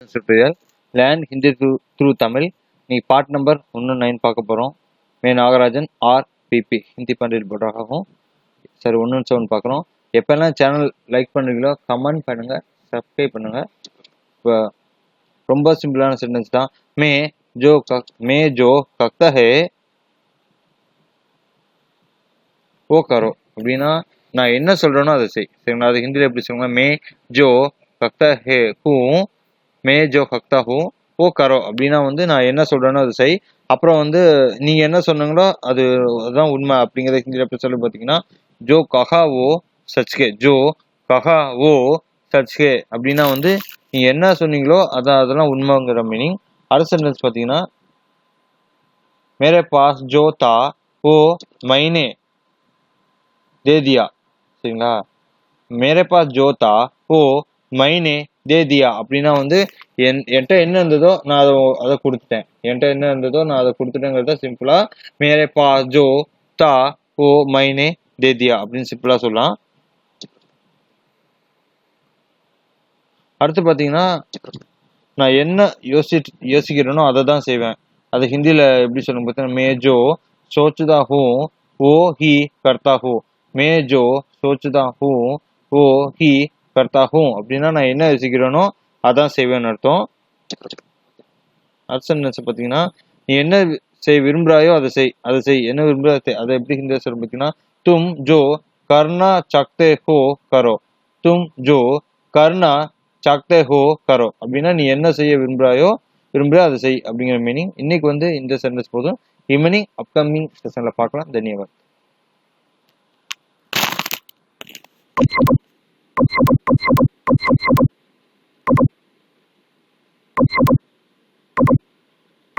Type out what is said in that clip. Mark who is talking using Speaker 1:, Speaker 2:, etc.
Speaker 1: tutorial learn Hindi through through Tamil நீ part number ஒன்று nine பார்க்க போகிறோம் மே நாகராஜன் ஆர் பிபி ஹிந்தி பண்டிட் போட்டாகவும் சரி ஒன்று செவன் பார்க்குறோம். எப்போல்லாம் சேனல் லைக் பண்ணுறீங்களோ கமெண்ட் பண்ணுங்கள் சப்ஸ்கிரைப் பண்ணுங்கள் இப்போ ரொம்ப சிம்பிளான சென்டென்ஸ் தான். மே ஜோ கக் மே ஜோ கக்தா ஹே ஓ கரோ. அப்படின்னா நான் என்ன சொல்கிறேனோ அதை செய். சரிங்களா? அது ஹிந்தியில் எப்படி சொல்லுங்க மே ஜோ கக்தா ஹே ஹூ மே ஜோ ஹக்தா ஹூ ஓ கரோ அப்படின்னா வந்து நான் என்ன சொல்கிறேனோ அது செய். அப்புறம் வந்து நீங்கள் என்ன சொன்னீங்களோ அது அதுதான் உண்மை அப்படிங்கிறத ஹிந்தியில் எப்படி சொல்லி பார்த்தீங்கன்னா ஜோ கஹா ஓ சச்கே ஜோ கஹா ஓ சச்கே அப்படின்னா வந்து நீங்கள் என்ன சொன்னீங்களோ அதான் அதெல்லாம் உண்மைங்கிற மீனிங் அடுத்த சென்டென்ஸ் பார்த்தீங்கன்னா மேரே பாஸ் ஜோ தா ஓ மைனே தேதியா சரிங்களா? மேரே பாஸ் ஜோ தா ஓ மைனே தே தியா அப்படின்னா வந்து என் என்கிட்ட என்ன இருந்ததோ நான் அதை அதை கொடுத்துட்டேன். என்கிட்ட என்ன இருந்ததோ நான் அதை கொடுத்துட்டேங்கிறத சிம்பிளா மேரே பா ஜோ தா ஓ மைனே தே தியா அப்படின்னு சிம்பிளா சொல்லலாம். அடுத்து பார்த்தீங்கன்னா நான் என்ன யோசி யோசிக்கிறேனோ அதை தான் செய்வேன். அது ஹிந்தியில் எப்படி சொல்லுங்க பார்த்தீங்கன்னா மே ஜோ சோச்சுதா ஹூ ஓ ஹி கர்த்தா ஹூ. மே ஜோ சோச்சுதா ஹூ ஓ ஹி கர்த்தாகும். அப்படின்னா நான் என்ன யோசிக்கிறேனோ அதான் செய்வேன்னு அர்த்தம். அர்த்தம் சென்டென்ஸ் பார்த்தீங்கன்னா நீ என்ன செய் விரும்புகிறாயோ அதை செய் அதை செய். என்ன விரும்புகிறா செய். அதை எப்படி ஹிந்தியில் சொல்ல பார்த்தீங்கன்னா தும் ஜோ கர்ணா சக்தே ஹோ கரோ. தும் ஜோ கர்ணா சாக்தே ஹோ கரோ. அப்படின்னா நீ என்ன செய்ய விரும்புகிறாயோ விரும்புகிற அதை செய் அப்படிங்கிற மீனிங் இன்னைக்கு வந்து இந்த சென்டென்ஸ் போதும். ஈவினிங் அப்கமிங் செஷனில் பார்க்கலாம். தன்யவாத்.
Speaker 2: You.